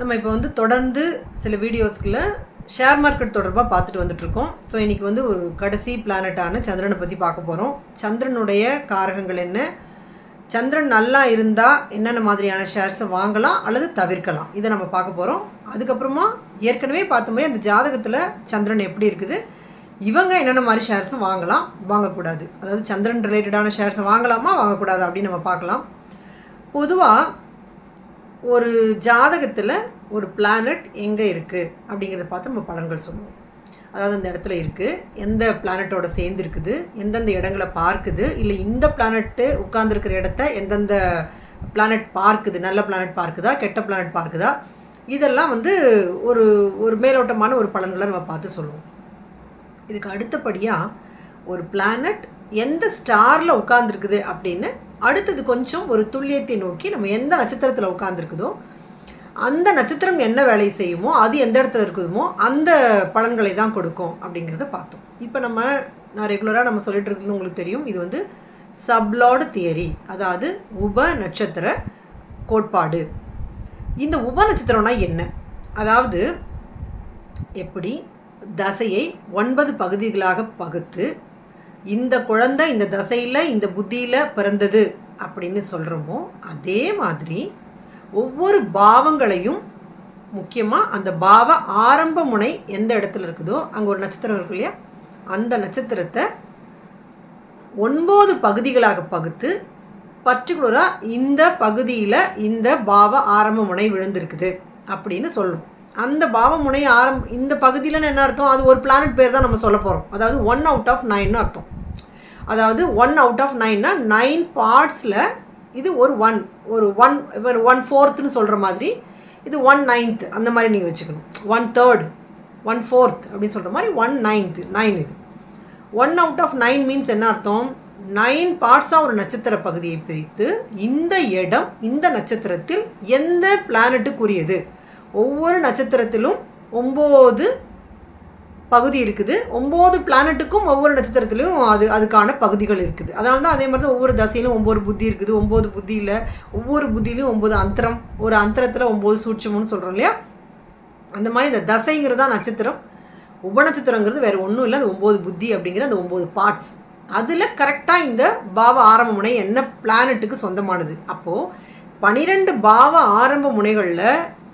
நம்ம இப்போ வந்து தொடர்ந்து சில வீடியோஸ்கில் ஷேர் மார்க்கெட் தொடர்பாக பார்த்துட்டு வந்துட்ருக்கோம் ஸோ இன்றைக்கி வந்து ஒரு கடைசி பிளானட்டான சந்திரனை பற்றி பார்க்க போகிறோம் சந்திரனுடைய காரகங்கள் என்ன? சந்திரன் நல்லா இருந்தால் என்னென்ன மாதிரியான ஷேர்ஸை வாங்கலாம் அல்லது தவிர்க்கலாம்? இதை நம்ம பார்க்க போகிறோம் அதுக்கப்புறமா ஏற்கனவே பார்த்த மாதிரி அந்த ஜாதகத்தில் சந்திரன் எப்படி இருக்குது? இவங்க என்னென்ன மாதிரி ஷேர்ஸை வாங்கலாம்? வாங்கக்கூடாது. அதாவது சந்திரன் ரிலேட்டடான ஷேர்ஸை வாங்கலாமா? வாங்கக்கூடாது? அப்படின்னு நம்ம பார்க்கலாம். பொதுவாக ஒரு ஜாதகத்தில் ஒரு பிளானட் எங்கே இருக்குது அப்படிங்கிறத பார்த்து நம்ம பலன்கள் சொல்லுவோம். அதாவது அந்த இடத்துல இருக்குது எந்த பிளானட்டோட சேர்ந்து இருக்குது எந்தெந்த இடங்களை பார்க்குது? இல்லை இந்த பிளானட்டு உட்கார்ந்துருக்கிற இடத்த எந்தெந்த பிளானட் பார்க்குது? நல்ல பிளானட் பார்க்குதா? கெட்ட பிளானட் பார்க்குதா? இதெல்லாம் வந்து ஒரு ஒரு மேலோட்டமான ஒரு பலன்களை நம்ம பார்த்து சொல்லுவோம். இதுக்கு அடுத்தபடியாக ஒரு பிளானட் எந்த ஸ்டாரில் உட்காந்துருக்குது அப்படின்னு அடுத்தது கொஞ்சம் ஒரு துல்லியத்தை நோக்கி நம்ம எந்த நட்சத்திரத்தில் உட்காந்துருக்குதோ அந்த நட்சத்திரம் என்ன வேலை செய்யுமோ அது எந்த இடத்துல இருக்குதுமோ அந்த பலன்களை தான் கொடுக்கும் அப்படிங்கிறத பார்த்தோம். இப்போ நம்ம நான் ரெகுலராக நம்ம சொல்லிட்டு இருக்கிறது உங்களுக்கு தெரியும். இது வந்து சப்லாட் தியரி அதாவது உப நட்சத்திர கோட்பாடு. இந்த உப நட்சத்திரம்னா என்ன? அதாவது எப்படி? தசையை ஒன்பது பகுதிகளாக பகுத்து இந்த குழந்தை இந்த தசையில் இந்த புத்தியில் பிறந்தது அப்படின்னு சொல்கிறோமோ அதே மாதிரி ஒவ்வொரு பாவங்களையும் முக்கியமாக அந்த பாவ ஆரம்ப முனை எந்த இடத்துல இருக்குதோ அங்கே ஒரு நட்சத்திரம் இருக்கு இல்லையா? அந்த நட்சத்திரத்தை ஒன்பது பகுதிகளாக பகுத்து பர்டிகுலராக இந்த பகுதியில் இந்த பாவ ஆரம்ப முனை விழுந்திருக்குது அப்படின்னு சொல்கிறோம் அந்த பாவ முனை ஆரம்ப இந்த பகுதியில் என்ன அர்த்தம்? அது ஒரு பிளானட் பேர் தான் நம்ம சொல்ல போகிறோம் அதாவது ஒன் அவுட் ஆஃப் நைன்னு அர்த்தம். அதாவது ஒன் அவுட் ஆஃப் நைன்னா நைன் பார்ட்ஸில் இது ஒரு ஒன் ஒரு ஒன் ஒன் ஃபோர்த்துன்னு சொல்கிற மாதிரி இது ஒன் நைன்த்து அந்த மாதிரி நீங்கள் வச்சுக்கணும். ஒன் தேர்ட் ஒன் ஃபோர்த் அப்படின்னு சொல்கிற மாதிரி ஒன் நைன்த்து நைன் இது. One out of nine means என்ன அர்த்தம்? நைன் பார்ட்ஸாக ஒரு நட்சத்திர பகுதியை பிரித்து இந்த இடம் இந்த நட்சத்திரத்தில் எந்த பிளானட்டுக்குரியது ஒவ்வொரு நட்சத்திரத்திலும் ஒம்பது பகுதி இருக்குது. ஒம்பது பிளானட்டுக்கும் ஒவ்வொரு நட்சத்திரத்துலையும் அது அதுக்கான பகுதிகள் இருக்குது. அதனால தான் அதே மாதிரி தான் ஒவ்வொரு தசையிலும் ஒம்பது புத்தி இருக்குது. ஒம்பது புத்தியில் ஒவ்வொரு புத்தியிலையும் ஒம்பது அந்தரம். ஒரு அந்தரத்தில் ஒம்பது சூட்சம்னு சொல்கிறோம் இல்லையா? அந்த மாதிரி இந்த தசைங்கிறது தான் நட்சத்திரம். உபநட்சத்திரங்கிறது வேறு ஒன்றும் இல்லை. அந்த ஒம்பது புத்தி அப்படிங்கிற அந்த ஒம்பது பார்ட்ஸ் அதில் கரெக்டாக இந்த பாவ ஆரம்ப முனை என்ன பிளானட்டுக்கு சொந்தமானது? அப்போது பனிரெண்டு பாவ ஆரம்ப முனைகளில்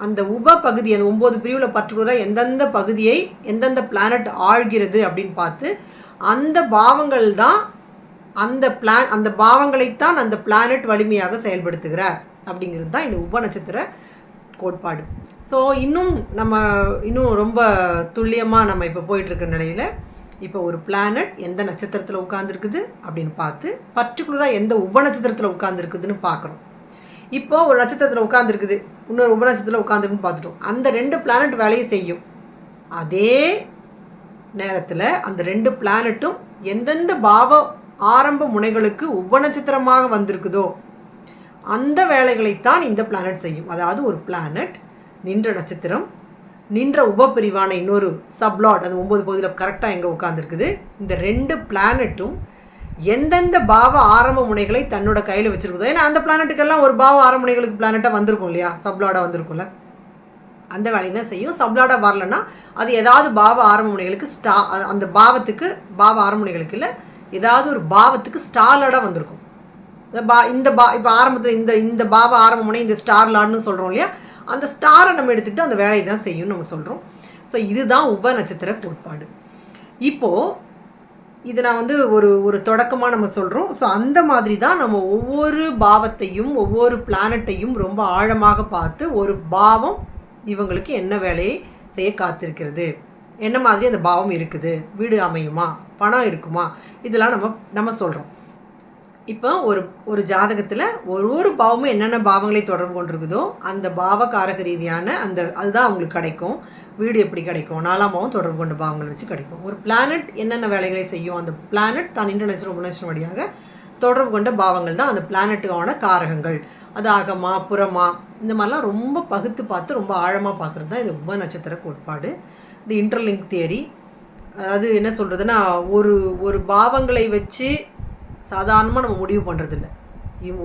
அந்த உப பகுதி அந்த ஒம்பது பிரிவில் பர்டிகுலராக எந்தெந்த பகுதியை எந்தெந்த பிளானட் ஆழ்கிறது அப்படின்னு பார்த்து அந்த பாவங்கள் தான் அந்த பிளான் அந்த பாவங்களைத்தான் அந்த பிளானட் வலிமையாக செயல்படுத்துகிறார் அப்படிங்கிறது தான் இந்த உப நட்சத்திர கோட்பாடு. ஸோ இன்னும் நம்ம இன்னும் ரொம்ப துல்லியமாக நம்ம இப்போ போயிட்டுருக்க நிலையில் இப்போ ஒரு பிளானட் எந்த நட்சத்திரத்தில் உட்காந்துருக்குது அப்படின்னு பார்த்து பர்டிகுலராக எந்த உப நட்சத்திரத்தில் உட்காந்துருக்குதுன்னு பார்க்குறோம். இப்போ ஒரு நட்சத்திரத்தில் உட்காந்துருக்குது இன்னொரு உப நட்சத்திரத்தில் உட்காந்துருக்குன்னு பார்த்துட்டோம். அந்த ரெண்டு பிளானட் வேலையை செய்யும். அதே நேரத்தில் அந்த ரெண்டு பிளானட்டும் எந்தெந்த பாவ ஆரம்ப முனைகளுக்கு உப நட்சத்திரமாக வந்திருக்குதோ அந்த வேலைகளைத்தான் இந்த பிளானட் செய்யும். அதாவது ஒரு பிளானட் நின்ற நட்சத்திரம் நின்ற உபப்பிரிவான இன்னொரு சப்லாட் அது ஒம்பது பகுதியில் கரெக்டாக எங்கே உட்காந்துருக்குது இந்த ரெண்டு பிளானட்டும் எந்தெந்த பாவ ஆரம்ப முனைகளை தன்னோட கையில் வச்சுருக்குதோ. ஏன்னா அந்த பிளானட்டுக்கெல்லாம் ஒரு பாவ ஆரம்ப முனைகளுக்கு பிளானட்டாக வந்திருக்கும் இல்லையா? சப்லாடாக வந்திருக்கும்ல. அந்த வேலையை தான் செய்யும். சப்லாடாக வரலன்னா அது ஏதாவது பாவ ஆரம்ப முனைகளுக்கு ஸ்டா அந்த பாவத்துக்கு பாவ ஆரம்ப முனைகளுக்கு இல்லை ஏதாவது ஒரு பாவத்துக்கு ஸ்டார்லாடாக வந்திருக்கும். இந்த பா இந்த பா இப்போ ஆரம்பத்தில் இந்த இந்த பாவ ஆரம்ப முனை இந்த ஸ்டார் லாட்னு சொல்கிறோம் இல்லையா? அந்த ஸ்டாரை நம்ம எடுத்துக்கிட்டு அந்த வேலையை தான் செய்யும்னு நம்ம சொல்கிறோம் ஸோ இதுதான் உப நட்சத்திர கோட்பாடு. இப்போது இது நான் வந்து ஒரு ஒரு தொடக்கமாக நம்ம சொல்கிறோம் ஸோ அந்த மாதிரி தான் நம்ம ஒவ்வொரு பாவத்தையும் ஒவ்வொரு பிளானட்டையும் ரொம்ப ஆழமாக பார்த்து ஒரு பாவம் இவங்களுக்கு என்ன வேலையை செய்ய காத்திருக்கிறது? என்ன மாதிரி அந்த பாவம் இருக்குது? வீடு அமையுமா? பணம் இருக்குமா? இதெல்லாம் நம்ம நம்ம சொல்கிறோம் இப்போ ஒரு ஒரு ஜாதகத்தில் ஒரு ஒரு பாவமும் என்னென்ன பாவங்களை தொடர்பு கொண்டிருக்குதோ அந்த பாவகாரக ரீதியான அந்த அதுதான் அவங்களுக்கு கிடைக்கும். வீடு எப்படி கிடைக்கும்? நாலாம் பாவம் தொடர்பு கொண்ட பாவங்கள் வச்சு கிடைக்கும். ஒரு பிளானட் என்னென்ன வேலைகளை செய்யும்? அந்த பிளானட் தான் இன்டர்நேஷனல் உபநேஷனல் வழியாக தொடர்பு கொண்ட பாவங்கள் தான் அந்த பிளானட்டுக்கான காரகங்கள். அது ஆகமா புறமா இந்த மாதிரிலாம் ரொம்ப பகுத்து பார்த்து ரொம்ப ஆழமாக பார்க்குறது தான் இது உப நட்சத்திர கோட்பாடு. இந்த இன்டர்லிங்க் தியரி அதாவது என்ன சொல்கிறதுனா ஒரு ஒரு பாவங்களை வச்சு சாதாரணமாக நம்ம முடிவு பண்ணுறதில்ல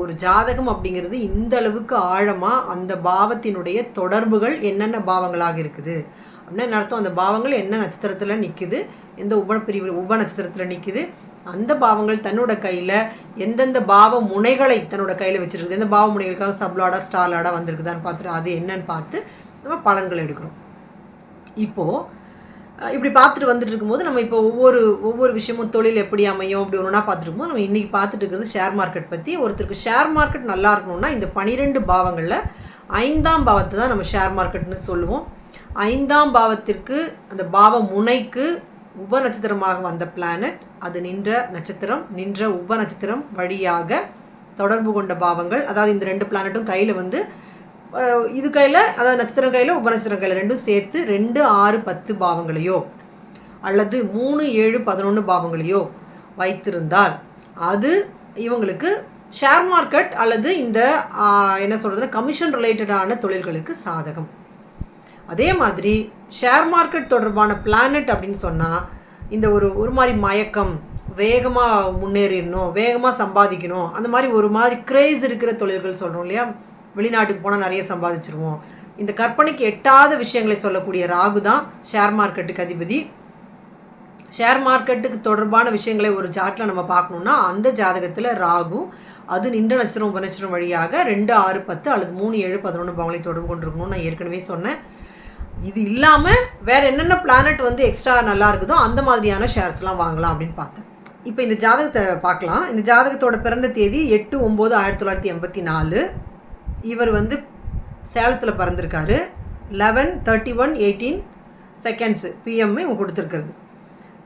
ஒரு ஜாதகம் அப்படிங்கிறது இந்த அளவுக்கு ஆழமாக அந்த பாவத்தினுடைய தொடர்புகள் என்னென்ன பாவங்களாக இருக்குது? அப்படின்னா என்ன அர்த்தம் அந்த பாவங்கள் என்ன நட்சத்திரத்தில் நிற்குது எந்த உப பிரிவு உப நட்சத்திரத்தில் நிற்குது அந்த பாவங்கள் தன்னோட கையில் எந்தெந்த பாவ முனைகளை தன்னோட கையில் வச்சுருக்குது? எந்த பாவ முனைகளுக்காக சப்லாடா ஸ்டாலாடா வந்திருக்குதான்னு பார்த்துட்டு அது என்னன்னு பார்த்து நம்ம பலன்கள் எடுக்கிறோம். இப்போது இப்படி பார்த்துட்டு வந்துட்டு இருக்கும்போது நம்ம இப்போ ஒவ்வொரு ஒவ்வொரு விஷயமும் தொழில் எப்படி அமையும் அப்படி ஒன்றா பார்த்துட்டு நம்ம இன்றைக்கி பார்த்துட்டு இருக்கிறது ஷேர் மார்க்கெட் பற்றி ஒருத்தருக்கு ஷேர் மார்க்கெட் நல்லா இருக்கணும்னா இந்த பனிரெண்டு பாவங்களில் ஐந்தாம் பாவத்தை தான் நம்ம ஷேர் மார்க்கெட்னு சொல்லுவோம். ஐந்தாம் பாவத்திற்கு அந்த பாவ முனைக்கு உப நட்சத்திரமாக வந்த பிளானட் அது நின்ற நட்சத்திரம் நின்ற உப நட்சத்திரம் வழியாக தொடர்பு கொண்ட பாவங்கள். அதாவது இந்த ரெண்டு பிளானட்டும் கையில் வந்து இது கையில் அதாவது நட்சத்திரம் கையில் உபநட்சத்திரம் கையில் ரெண்டும் சேர்த்து ரெண்டு ஆறு பத்து பாவங்களையோ அல்லது மூணு ஏழு பதினொன்று பாவங்களையோ வைத்திருந்தால் அது இவங்களுக்கு ஷேர் மார்க்கெட் அல்லது இந்த என்ன சொல்கிறதுனா கமிஷன் ரிலேட்டடான தொழில்களுக்கு சாதகம். அதே மாதிரி ஷேர் மார்க்கெட் தொடர்பான பிளானட் அப்படின்னு சொன்னால் இந்த ஒரு ஒரு மாதிரி மயக்கம் வேகமாக முன்னேறிடணும் வேகமாக சம்பாதிக்கணும் அந்த மாதிரி ஒரு மாதிரி கிரேஸ் இருக்கிற தொழில்கள் சொல்கிறோம் இல்லையா? வெளிநாட்டுக்கு போனால் நிறைய சம்பாதிச்சிருவோம். இந்த கற்பனைக்கு எட்டாத விஷயங்களை சொல்லக்கூடிய ராகு தான் ஷேர் மார்க்கெட்டுக்கு அதிபதி. ஷேர் மார்க்கெட்டுக்கு தொடர்பான விஷயங்களை ஒரு ஜாட்டில் நம்ம பார்க்கணுன்னா அந்த ஜாதகத்தில் ராகு அது நின்ற நட்சத்திரம் உபநட்சத்திரம் வழியாக ரெண்டு ஆறு பத்து அல்லது மூணு ஏழு பதினொன்று பாவங்களை தொடர்பு கொண்டிருக்கணும்னு நான் ஏற்கனவே சொன்னேன். இது இல்லாமல் வேறு என்னென்ன பிளானட் வந்து எக்ஸ்ட்ரா நல்லா இருக்குதோ அந்த மாதிரியான ஷேர்ஸ்லாம் வாங்கலாம் அப்படின்னு பார்த்தேன். இப்போ இந்த ஜாதகத்தை பார்க்கலாம். இந்த ஜாதகத்தோட பிறந்த தேதி எட்டு ஒம்பது ஆயிரத்தி தொள்ளாயிரத்தி எண்பத்தி நாலு. இவர் வந்து சேலத்தில் பிறந்திருக்காரு. Eleven thirty one eighteen seconds PM இவங்க கொடுத்துருக்குறது.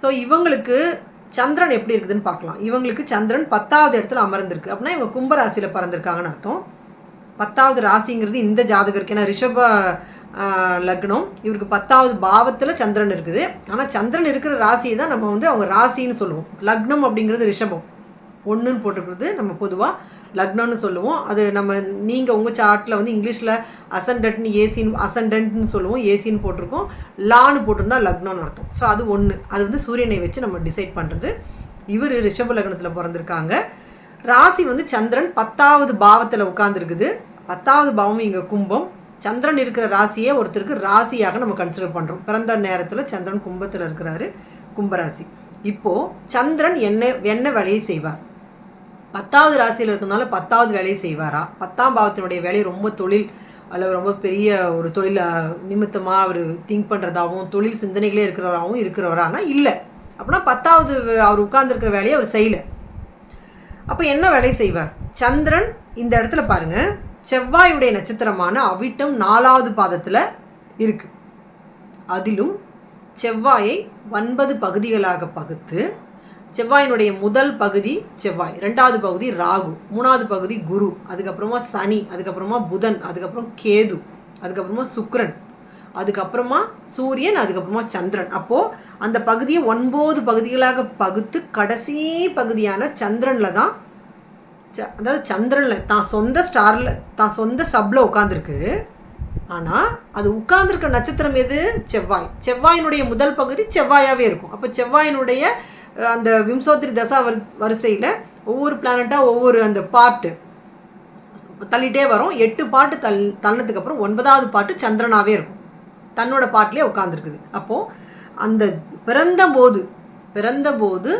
ஸோ இவங்களுக்கு சந்திரன் எப்படி இருக்குதுன்னு பார்க்கலாம். இவங்களுக்கு சந்திரன் பத்தாவது இடத்துல அமர்ந்திருக்கு. அப்படின்னா இவங்க கும்பராசியில் பிறந்திருக்காங்கன்னு அர்த்தம். பத்தாவது ராசிங்கிறது இந்த ஜாதகருக்கு. ஏன்னா ரிஷப லக்னம் இவருக்கு பத்தாவது பாவத்தில் சந்திரன் இருக்குது. ஆனால் சந்திரன் இருக்கிற ராசியை தான் நம்ம வந்து அவங்க ராசின்னு சொல்லுவோம். லக்னம் அப்படிங்கிறது ரிஷபம். ஒன்றுன்னு போட்டுக்கிறது நம்ம பொதுவாக லக்னம்னு சொல்லுவோம். அது நம்ம நீங்கள் உங்கள் சார்ட்டில் வந்து இங்கிலீஷில் அசண்டன்ட்னு ஏசின்னு அசண்டன்ட்னு சொல்லுவோம். ஏசின்னு போட்டிருக்கோம். லான்னு போட்டிருந்தா லக்னம்னு அர்த்தம். ஸோ அது ஒன்று அது வந்து சூரியனை வச்சு நம்ம டிசைட் பண்ணுறது இவர் ரிஷப லக்னத்தில் பிறந்திருக்காங்க. ராசி வந்து சந்திரன் பத்தாவது பாவத்தில் உட்காந்துருக்குது பத்தாவது பாவம் இங்கே கும்பம். சந்திரன் இருக்கிற ராசியே ஒருத்தருக்கு ராசியாக நம்ம கன்சிடர் பண்ணுறோம் பிறந்த நேரத்தில் சந்திரன் கும்பத்தில் இருக்கிறாரு. கும்பராசி. இப்போது சந்திரன் என்ன என்ன வேலையை செய்வார்? பத்தாவது ராசியில் இருக்கிறதுனால பத்தாவது வேலையை செய்வாரா? பத்தாம் பாவத்தினுடைய வேலை ரொம்ப தொழில் அல்லது ரொம்ப பெரிய ஒரு தொழில் நிமித்தமாக அவர் திங்க் பண்ணுறதாகவும் தொழில் சிந்தனைகளே இருக்கிறவராகவும் இருக்கிறவரானா இல்லை. அப்படின்னா பத்தாவது அவர் உட்கார்ந்துருக்கிற வேலையை அவர் செய்யலை. அப்போ என்ன வேலை செய்வார்? சந்திரன் இந்த இடத்துல பாருங்க செவ்வாயுடைய நட்சத்திரமான அவிட்டம் நாலாவது பாதத்தில் இருக்குது அதிலும் செவ்வாயை ஒன்பது பகுதிகளாக பகுத்து செவ்வாயினுடைய முதல் பகுதி செவ்வாய் ரெண்டாவது பகுதி ராகு மூணாவது பகுதி குரு அதுக்கப்புறமா சனி அதுக்கப்புறமா புதன் அதுக்கப்புறம் கேது அதுக்கப்புறமா சுக்ரன் அதுக்கப்புறமா சூரியன் அதுக்கப்புறமா சந்திரன். அப்போது அந்த பகுதியை ஒன்பது பகுதிகளாக பகுத்து கடைசி பகுதியான சந்திரனில் தான் ச- அதாவது சந்திரனில் தான் சொந்த ஸ்டாரில் தான் சொந்த சப்பில் உட்காந்துருக்கு ஆனால் அது உட்கார்ந்துருக்க நட்சத்திரம் எது? செவ்வாய். செவ்வாயினுடைய முதல் பகுதி செவ்வாயாகவே இருக்கும். அப்போ செவ்வாயினுடைய அந்த விம்சோத்திரி தசா வரிசை வரிசையில் ஒவ்வொரு பிளானட்டாக ஒவ்வொரு அந்த பார்ட்டு தள்ளிட்டே வரும். எட்டு பாட்டு தள் தள்ளதுக்கு அப்புறம் ஒன்பதாவது பாட்டு சந்திரனாகவே இருக்கும். தன்னோட பாட்டிலே உட்காந்துருக்குது அப்போது அந்த பிறந்தபோது பிறந்தபோது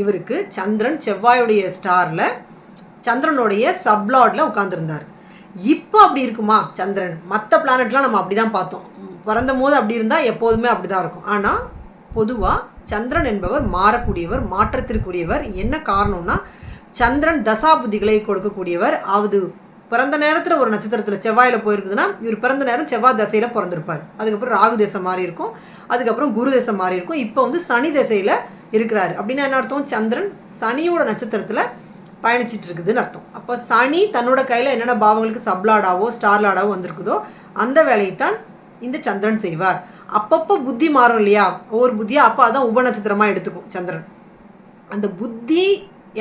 இவருக்கு சந்திரன் செவ்வாயுடைய ஸ்டாரில் சந்திரனுடைய சப்லாட்ல உட்காந்துருந்தார் இப்போ அப்படி இருக்குமா சந்திரன்? மற்ற பிளானட்லாம் நம்ம அப்படி தான் பார்த்தோம். பிறந்த போது அப்படி இருந்தால் எப்போதுமே அப்படி தான் இருக்கும். ஆனால் பொதுவாக சந்திரன் என்பவர் மாறக்கூடியவர் மாற்றத்திற்குரியவர். என்ன காரணம்னா சந்திரன் தசாபுதிகளை கொடுக்கக்கூடியவர். அது பிறந்த நேரத்தில் ஒரு நட்சத்திரத்தில் செவ்வாயில் போயிருக்குதுன்னா இவர் பிறந்த நேரம் செவ்வாய் தசையில் பிறந்திருப்பார். அதுக்கப்புறம் ராகு தேசம் மாறி இருக்கும். அதுக்கப்புறம் குரு தேசம் மாறி இருக்கும். இப்போ வந்து சனி தசையில் இருக்கிறாரு. அப்படின்னா என்ன அர்த்தம்? சந்திரன் சனியோட நட்சத்திரத்தில் பயணிச்சிட்டு இருக்குதுன்னு அர்த்தம். அப்போ சனி தன்னோட கையில் என்னென்ன பாவங்களுக்கு சப்லாடாவோ ஸ்டார்லாடாவோ வந்திருக்குதோ அந்த வேலையை தான் இந்த சந்திரன் செய்வார். அப்பப்போ புத்தி மாறும் இல்லையா? ஒவ்வொரு புத்தியாக அப்போ அதான் உப நட்சத்திரமாக எடுத்துக்கும் சந்திரன். அந்த புத்தி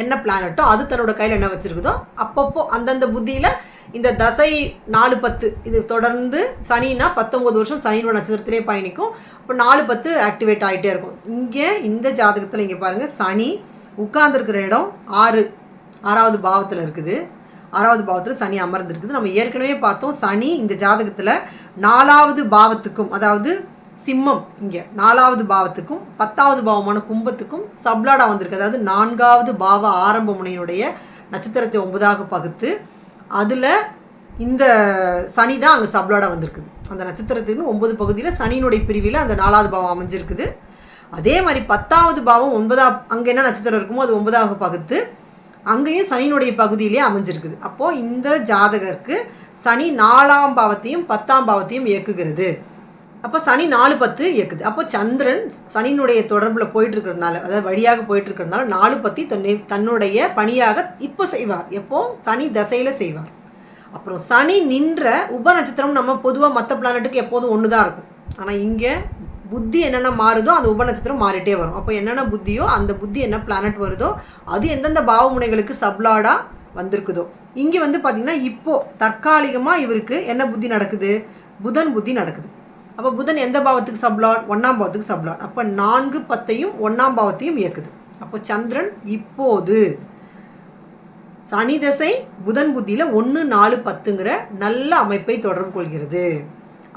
என்ன பிளானட்டோ அது தன்னோட கையில் என்ன வச்சுருக்குதோ அப்பப்போ அந்தந்த புத்தியில் இந்த தசை நாலு பத்து இது தொடர்ந்து சனினா பத்தொம்பது வருஷம் சனியோட நட்சத்திரத்திலே பயணிக்கும். இப்போ நாலு பத்து ஆக்டிவேட் ஆகிட்டே இருக்கும். இங்கே இந்த ஜாதகத்தில் இங்கே பாருங்கள் சனி உட்கார்ந்துருக்கிற இடம் ஆறு ஆறாவது பாவத்தில் இருக்குது. ஆறாவது பாவத்தில் சனி அமர்ந்திருக்குது. நம்ம ஏற்கனவே பார்த்தோம் சனி இந்த ஜாதகத்தில் நாலாவது பாவத்துக்கும் அதாவது சிம்மம் இங்கே நாலாவது பாவத்துக்கும் பத்தாவது பாவமான கும்பத்துக்கும் சப்லாடா வந்திருக்கு. அதாவது நான்காவது பாவ ஆரம்ப முனையினுடைய நட்சத்திரத்தை ஒன்பதாக பகுத்து அதில் இந்த சனி தான் அங்கே சப்லாடா வந்திருக்குது. அந்த நட்சத்திரத்துக்கு ஒன்பது பகுதியில் சனியினுடைய பிரிவில் அந்த நாலாவது பாவம் அமைஞ்சிருக்குது. அதே மாதிரி பத்தாவது பாவம் ஒன்பதா அங்கே என்ன நட்சத்திரம் இருக்குமோ அது ஒன்பதாக பகுத்து அங்கேயும் சனியினுடைய பகுதியிலே அமைஞ்சிருக்குது. அப்போது இந்த ஜாதகருக்கு சனி நாலாம் பாவத்தையும் பத்தாம் பாவத்தையும் இயக்குகிறது. அப்போ சனி நாலு பத்து இயக்குது. அப்போ சந்திரன் சனியினுடைய தொடர்பில் போயிட்டு இருக்கிறதுனால அதாவது வழியாக போயிட்டு இருக்கிறதுனால நாலு பத்தி தன்னை தன்னுடைய பணியாக இப்போ செய்வார். எப்போ? சனி தசையில் செய்வார். அப்புறம் சனி நின்ற உப நட்சத்திரம் நம்ம பொதுவாக மற்ற பிளானட்டுக்கு எப்போதும் ஒன்று தான் இருக்கும். ஆனால் இங்கே புத்தி என்னென்ன மாறுதோ அந்த உப நட்சத்திரம் மாறிட்டே வரும். அப்போ என்னென்ன புத்தியோ அந்த புத்தி என்ன பிளானட் வருதோ அது எந்தெந்த பாவமுனைகளுக்கு சப்லாடாக வந்திருக்குதோ. இங்கே வந்து பார்த்திங்கன்னா இப்போது தற்காலிகமாக இவருக்கு என்ன புத்தி நடக்குது? புதன் புத்தி நடக்குது. அப்போ புதன் எந்த பாவத்துக்கு சப்லாட் ஒன்றாம் பாவத்துக்கு சப்லாட் அப்போ நான்கு பத்தையும் ஒன்றாம் பாவத்தையும் இயக்குது. அப்போ சந்திரன் இப்போது சனி தசை புதன் புத்தியில் ஒன்று நாலு பத்துங்கிற நல்ல அமைப்பை தொடர்பு கொள்கிறது.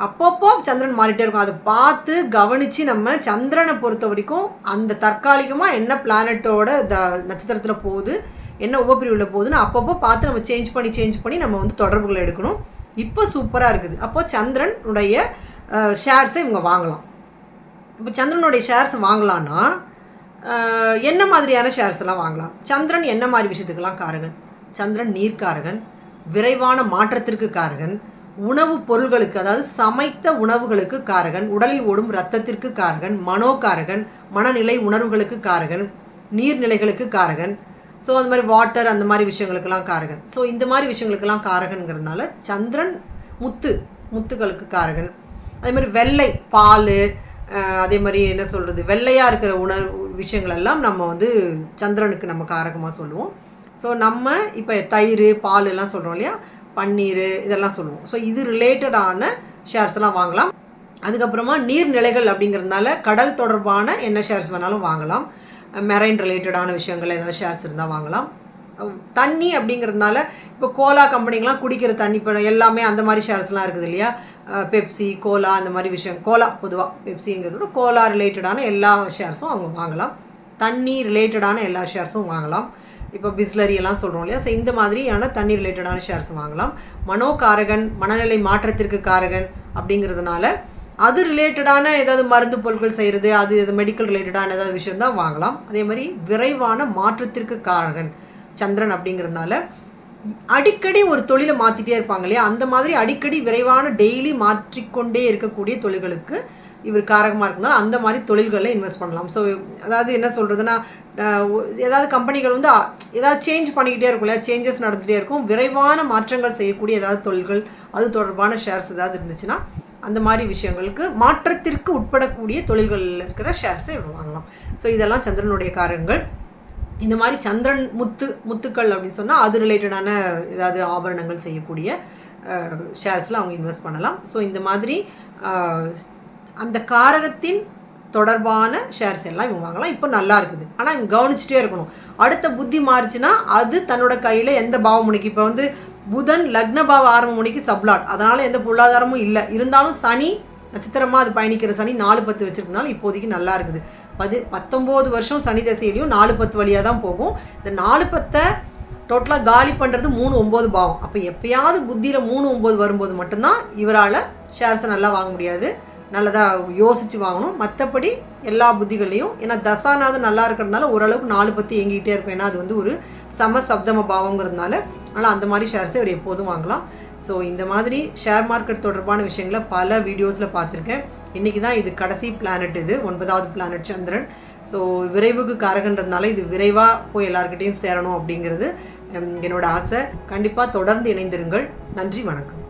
அப்பப்போ சந்திரன் மாறிட்டே இருக்கும். அதை பார்த்து கவனித்து நம்ம சந்திரனை பொறுத்த வரைக்கும் அந்த தற்காலிகமாக என்ன பிளானட்டோட த நட்சத்திரத்தில் போகுது என்ன உபப்பிரிவில் போகுதுன்னு அப்பப்போ பார்த்து நம்ம சேஞ்ச் பண்ணி சேஞ்ச் பண்ணி நம்ம வந்து தொடர்புகளை எடுக்கணும். இப்போ சூப்பராக இருக்குது. அப்போ சந்திரனுடைய ஷேர்ஸை இவங்க வாங்கலாம். இப்போ சந்திரனுடைய ஷேர்ஸ் வாங்கலான்னா என்ன மாதிரியான ஷேர்ஸ் எல்லாம் வாங்கலாம்? சந்திரன் என்ன மாதிரி விஷயத்துக்கெல்லாம் காரகன்? சந்திரன் நீர்க்காரகன் விரைவான மாற்றத்திற்கு காரகன் உணவுப் பொருள்களுக்கு அதாவது சமைத்த உணவுகளுக்கு காரகன் உடலில் ஓடும் ரத்தத்திற்கு காரகன் மனோகாரகன் மனநிலை உணர்வுகளுக்கு காரகன் நீர்நிலைகளுக்கு காரகன் ஸோ அந்த மாதிரி வாட்டர் அந்த மாதிரி விஷயங்களுக்கெல்லாம் காரகன். ஸோ இந்த மாதிரி விஷயங்களுக்கெல்லாம் காரகன்கிறதுனால சந்திரன் முத்து முத்துக்களுக்கு காரகன். அதே மாதிரி வெள்ளை பால் அதே மாதிரி என்ன சொல்கிறது வெள்ளையாக இருக்கிற உணவு விஷயங்கள் எல்லாம் நம்ம வந்து சந்திரனுக்கு நம்ம காரகமாக சொல்லுவோம். ஸோ நம்ம இப்போ தயிர் பால் எல்லாம் சொல்கிறோம் இல்லையா? பன்னீர் இதெல்லாம் சொல்லுவோம். ஸோ இது ரிலேட்டடான ஷேர்ஸ்லாம் வாங்கலாம். அதுக்கப்புறமா நீர்நிலைகள் அப்படிங்கிறதுனால கடல் தொடர்பான என்ன ஷேர்ஸ் வேணாலும் வாங்கலாம். மெரைன் ரிலேட்டடான விஷயங்கள் ஏதாவது ஷேர்ஸ் இருந்தால் வாங்கலாம். தண்ணி அப்படிங்கிறதுனால இப்போ கோலா கம்பெனிங்கெலாம் குடிக்கிற தண்ணி இப்போ எல்லாமே அந்த மாதிரி ஷேர்ஸ்லாம் இருக்குது இல்லையா? பெப்சி கோலா அந்த மாதிரி விஷயம். கோலா பொதுவாக பெப்சிங்கிறத விட கோலா ரிலேட்டடான எல்லா ஷேர்ஸும் அவங்க வாங்கலாம். தண்ணி ரிலேட்டடான எல்லா ஷேர்ஸும் வாங்கலாம். இப்போ பிஸ்லரி எல்லாம் சொல்கிறோம் இல்லையா? ஸோ இந்த மாதிரியான தண்ணி ரிலேட்டடான ஷேர்ஸ் வாங்கலாம். மனோகாரகன் மனநிலை மாற்றத்திற்கு காரகன் அப்படிங்கிறதுனால அது ரிலேட்டடான ஏதாவது மருந்து பொருட்கள் செய்கிறது அது இது மெடிக்கல் ரிலேட்டடான ஏதாவது விஷயம் தான் வாங்கலாம். அதே மாதிரி விரைவான மாற்றத்திற்கு காரகன் சந்திரன் அப்படிங்கிறதுனால அடிக்கடி ஒரு தொழிலை மாற்றிட்டே இருப்பாங்க இல்லையா? அந்த மாதிரி அடிக்கடி விரைவான டெய்லி மாற்றிக்கொண்டே இருக்கக்கூடிய தொழில்களுக்கு இவர் காரகமாக இருக்கனால அந்த மாதிரி தொழில்களில் இன்வெஸ்ட் பண்ணலாம். ஸோ அதாவது என்ன சொல்கிறதுனா ஏதாவது கம்பெனிகள் வந்து ஏதாவது சேஞ்ச் பண்ணிக்கிட்டே இருக்கும் இல்லையா? சேஞ்சஸ் நடந்துகிட்டே இருக்கும். விரைவான மாற்றங்கள் செய்யக்கூடிய ஏதாவது தொழில்கள் அது தொடர்பான ஷேர்ஸ் ஏதாவது இருந்துச்சுன்னா அந்த மாதிரி விஷயங்களுக்கு மாற்றத்திற்கு உட்படக்கூடிய தொழில்களில் இருக்கிற ஷேர்ஸை இவர் வாங்கலாம். ஸோ இதெல்லாம் சந்திரனுடைய காரகங்கள். இந்த மாதிரி சந்திரன் முத்து முத்துக்கள் அப்படின்னு சொன்னால் அது ரிலேட்டடான ஏதாவது ஆபரணங்கள் செய்யக்கூடிய ஷேர்ஸில் அவங்க இன்வெஸ்ட் பண்ணலாம். ஸோ இந்த மாதிரி அந்த காரகத்தின் தொடர்பான ஷேர்ஸ் எல்லாம் இவங்க வாங்கலாம். இப்போ நல்லா இருக்குது. ஆனால் இவங்க கவனிச்சுட்டே இருக்கணும். அடுத்த புத்தி மாறுச்சுன்னா அது தன்னோட கையில் எந்த பாவம் இப்போ வந்து புதன் லக்ன பாவ ஆரம்ப முனைக்கு சப்ளாட். அதனால் எந்த பொருளாதாரமும் இல்லை. இருந்தாலும் சனி நட்சத்திரமாக அது பயணிக்கிற சனி நாலு பத்து வச்சுருக்கனால இப்போதைக்கு நல்லா இருக்குது. பது பத்தொம்போது வருஷம் சனி தசையிலையும் நாலு பத்து வழியாக தான் போகும். இந்த நாலு பத்தை டோட்டலாக காலி பண்ணுறது மூணு ஒம்பது பாவம். அப்போ எப்பயாவது புத்தியில் மூணு ஒம்பது வரும்போது மட்டும்தான் இவரால் ஷேர்ஸை நல்லா வாங்க முடியாது. நல்லதாக யோசித்து வாங்கணும். மற்றபடி எல்லா புத்திகளையும் ஏன்னா தசானாவது நல்லா இருக்கிறதுனால ஓரளவுக்கு நாலு பத்து எங்கிக்கிட்டே இருக்கும். ஏன்னா அது வந்து ஒரு சம சப்தம பாவங்கிறதுனால. அதனால் அந்த மாதிரி ஷேர்ஸை இவர் எப்போதும் வாங்கலாம். ஸோ இந்த மாதிரி ஷேர் மார்க்கெட் தொடர்பான விஷயங்களை பல வீடியோஸில் பார்த்துருக்கேன். இன்றைக்கி தான் இது கடைசி பிளானட் இது ஒன்பதாவது பிளானட் சந்திரன். ஸோ விரைவுக்கு காரகன்றதுனால இது விரைவாக போய் எல்லாருக்கிட்டையும் சேரணும் அப்படிங்கிறது என்னோட ஆசை. கண்டிப்பாக தொடர்ந்து இணைந்திருங்கள். நன்றி வணக்கம்.